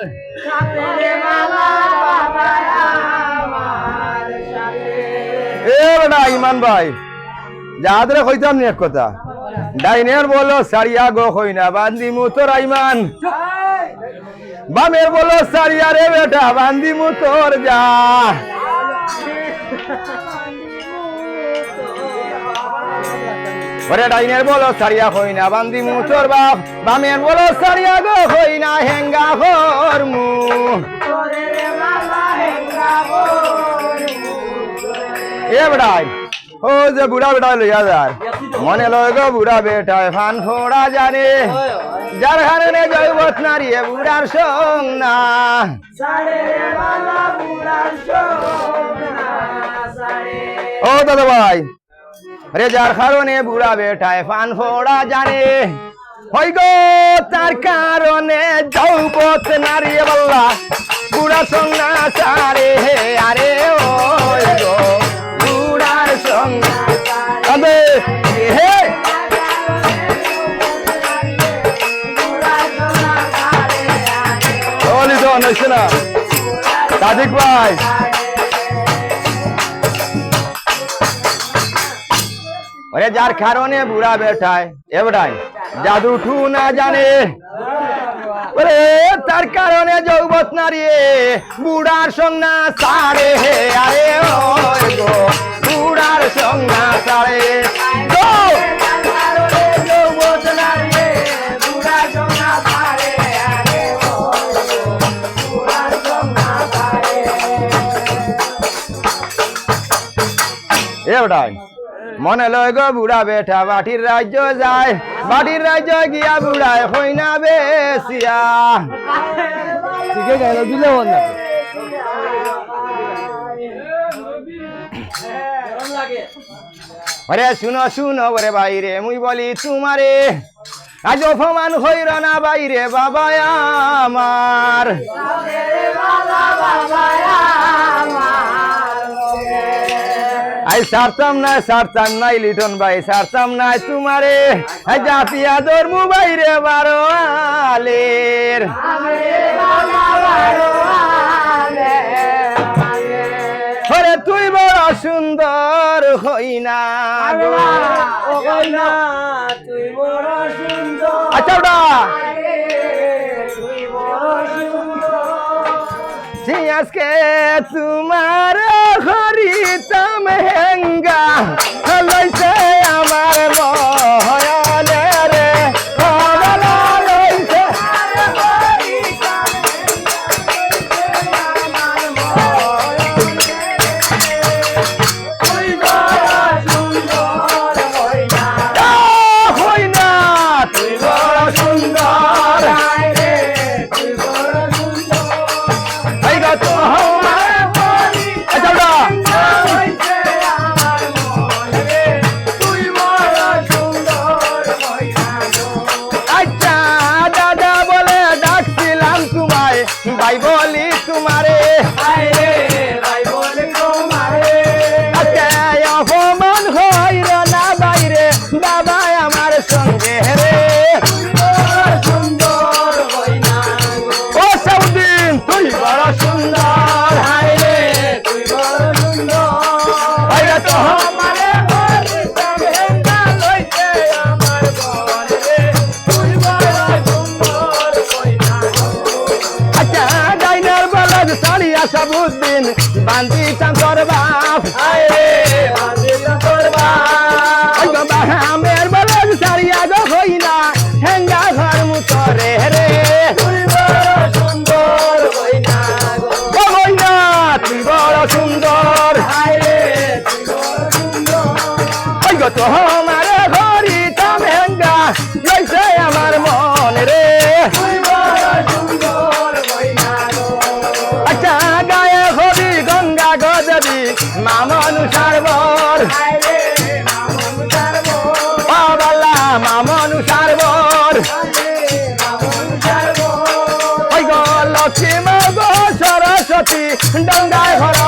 এ বেটা ইমান ভাই। যাহাদরে কইতাম নি এক কথা ডাইনের বলো সারিয়া গো হই না বান্দি মু তোর ইমান। বামের বলো সারিয়া রে বেটা বান্দি মু তোর যা। ওরে ডাইনের বলো সারিয়া হই না, বান্দি মু তোর বাপ। বামের বলো সারিয়া গো হই না, হেঙ্গা হর মু। এ বেটাই, ও যে বুড়া বেটা লইয়া যার মনে লয় গো বুড়া বেটায় ফান ফোড়া জানে। যার কারণে জৈবত নারী বুড়ার সং না ও দাদা ভাই রে যার কারণে বুড়া বেটায় ফান ফোড়া জানে। হই গো তার কারণে জৌপত নারী বল্লা বুড়া সঙ্গা সারে হে আরে ও গো বুড়ার সঙ্গা আবে হে ওলি তো না সাদিক ভাই ওরে যার কারণে বুড়া বেঠায় এ জাদু ঠু না জানে। ওরে তার কারণে যৌবত নারী, বুড়ার সঙ্গা সারে আরে গো, বুড়ার সঙ্গা সারে। গো এ বেটায় মনে লয় গো বুড়া বেটা, বাটির রাজ্য যায়। বাটির রাজ্য গিয়া বুড়ায় হই না বেশিয়া। ঠিকই গেল দিলে বল না আরে শুনো শুনো ওরে বাইরে, মুই বলি তোমারে, আজ অপমান হইর না বাইরে বাবা আমার। আই সারতাম না সারতাম নাই লিটন ভাই সারতাম না তোমারে। জাতিয়া ধর্মু বাইরে বারো আলের। ওরে তুই বড় সুন্দর হই না গো। তুই বড় সুন্দর। আচ্ছা ওটা। জি, আজকে তোমার ಕುರಿತ ಹೆಂಗ? ভাই বলি তোমারে। সাড়ি আসা বুদ্দিন বান্দি শঙ্কর বাপ। ওই গো বাহামের বলদ সাড়ি আগ হই হেঙ্গা ঘর মুতরে রে। ও তুই বড় সুন্দর। ওই গো তো ডঙ্গায় ভরবর